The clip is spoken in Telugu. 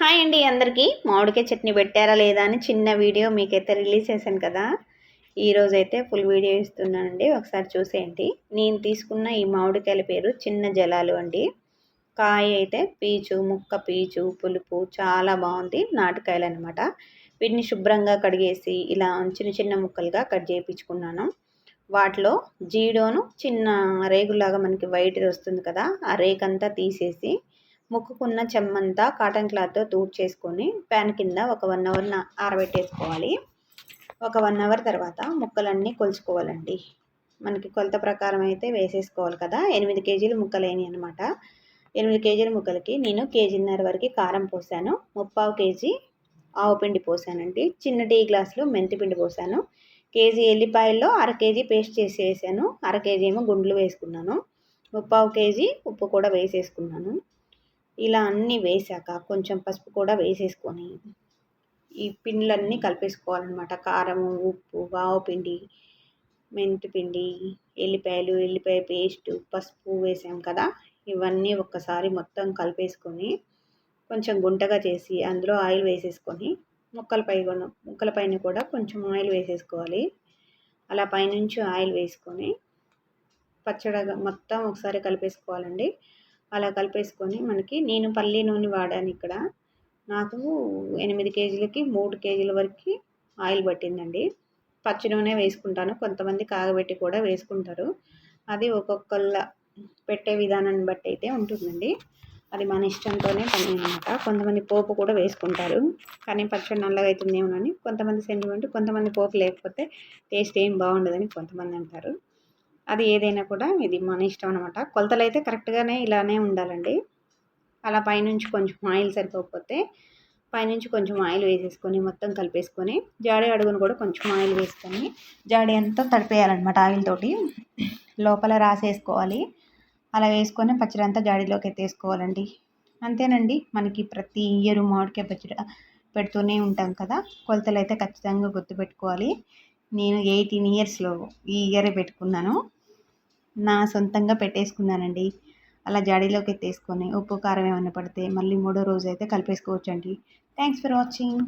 హాయ్ అండి అందరికీ. మామిడికాయ చట్నీ పెట్టారా లేదా అని చిన్న వీడియో మీకైతే రిలీజ్ చేశాను కదా. ఈరోజు అయితే ఫుల్ వీడియో ఇస్తున్నానండి. ఒకసారి చూసేయండి. నేను తీసుకున్న ఈ మామిడికాయల పేరు చిన్న జలాలు అండి. కాయ అయితే పీచు ముక్క పీచు పులుపు చాలా బాగుంది. నాటుకాయలు అనమాట వీటిని శుభ్రంగా కడిగేసి ఇలా చిన్న చిన్న ముక్కలుగా కట్ చేయించుకున్నాను. వాటిలో జీడోను చిన్న రేగులాగా మనకి వైట్ వస్తుంది కదా. ఆ రేకంతా తీసేసి ముక్కుకున్న చెమ్మంతా కాటన్ క్లాత్తో తూడ్ చేసుకొని ప్యాన్ కింద ఒక వన్ అవర్ ఆరబెట్టేసుకోవాలి. ఒక వన్ అవర్ తర్వాత ముక్కలన్నీ కొలుచుకోవాలండి. మనకి కొలత ప్రకారం అయితే వేసేసుకోవాలి కదా. ఎనిమిది కేజీలు ముక్కలేని అనమాట ఎనిమిది కేజీల ముక్కలకి నేను కేజీన్నర వరకు కారం పోసాను. ముప్పావు కేజీ ఆవు పిండి పోసానండి. చిన్న టీ గ్లాసులు మెంతిపిండి పోసాను. కేజీ ఎల్లిపాయల్లో అర కేజీ పేస్ట్ చేసి వేసాను. అర కేజీ ఏమో గుండ్లు వేసుకున్నాను. ముప్పావు కేజీ ఉప్పు కూడా వేసేసుకున్నాను. ఇలా అన్నీ వేసాక కొంచెం పసుపు కూడా వేసేసుకొని ఈ పిండ్లన్నీ కలిపేసుకోవాలన్నమాట. కారం ఉప్పు వావు పిండి మెంతి పిండి ఎల్లిపాయలు ఎల్లిపాయ పేస్టు పసుపు వేసాం కదా. ఇవన్నీ ఒక్కసారి మొత్తం కలిపేసుకొని కొంచెం గుంటగా చేసి అందులో ఆయిల్ వేసేసుకొని ముక్కలపై ముక్కలపైన కూడా కొంచెం ఆయిల్ వేసేసుకోవాలి. అలా పైనుంచి ఆయిల్ వేసుకొని పచ్చడగా మొత్తం ఒకసారి కలిపేసుకోవాలండి. అలా కలిపేసుకొని మనకి నేను పల్లి నూనె వాడాను ఇక్కడ. నాకు ఎనిమిది కేజీలకి మూడు కేజీల వరకు ఆయిల్ పట్టిందండి. పచ్చి నూనె వేసుకుంటాను. కొంతమంది కాగబెట్టి కూడా వేసుకుంటారు. అది ఒక్కొక్కళ్ళ పెట్టే విధానాన్ని బట్టి అయితే ఉంటుందండి. అది మన ఇష్టంతోనే పని అనమాట కొంతమంది పోపు కూడా వేసుకుంటారు. కానీ పచ్చడి నల్లగా అవుతుందేమోనని కొంతమంది సెంటిమెంట్ కొంతమంది పోపు లేకపోతే టేస్ట్ ఏం బాగుండదని కొంతమంది అంటారు. అది ఏదైనా కూడా ఇది మన ఇష్టం అనమాట కొలతలు అయితే కరెక్ట్గానే ఇలానే ఉండాలండి. అలా పైనుంచి కొంచెం ఆయిల్ సరిపోకపోతే పైనుంచి కొంచెం ఆయిల్ వేసేసుకొని మొత్తం కలిపేసుకొని జాడి అడుగును కూడా కొంచెం ఆయిల్ వేసుకొని జాడి అంతా తడిపేయాలన్నమాట ఆయిల్ తోటి. లోపల రాసేసుకోవాలి. అలా వేసుకొని పచ్చడి అంతా జాడీలోకి ఎత్తేసుకోవాలండి. అంతేనండి మనకి ప్రతి ఇయర్ మామిడికాయ పచ్చడి పెడుతూనే ఉంటాం కదా. కొలతలు అయితే ఖచ్చితంగా గుర్తుపెట్టుకోవాలి. నేను ఎయిటీన్ ఇయర్స్లో ఈ ఇయరే పెట్టుకున్నాను. నా సొంతంగా పెట్టేసుకున్నానండి. అలా జాడీలోకి ఎత్తేసుకొని ఉప్పు కారం ఏమైనా పడితే మళ్ళీ మూడో రోజు అయితే కలిపేసుకోవచ్చండి. Thanks for watching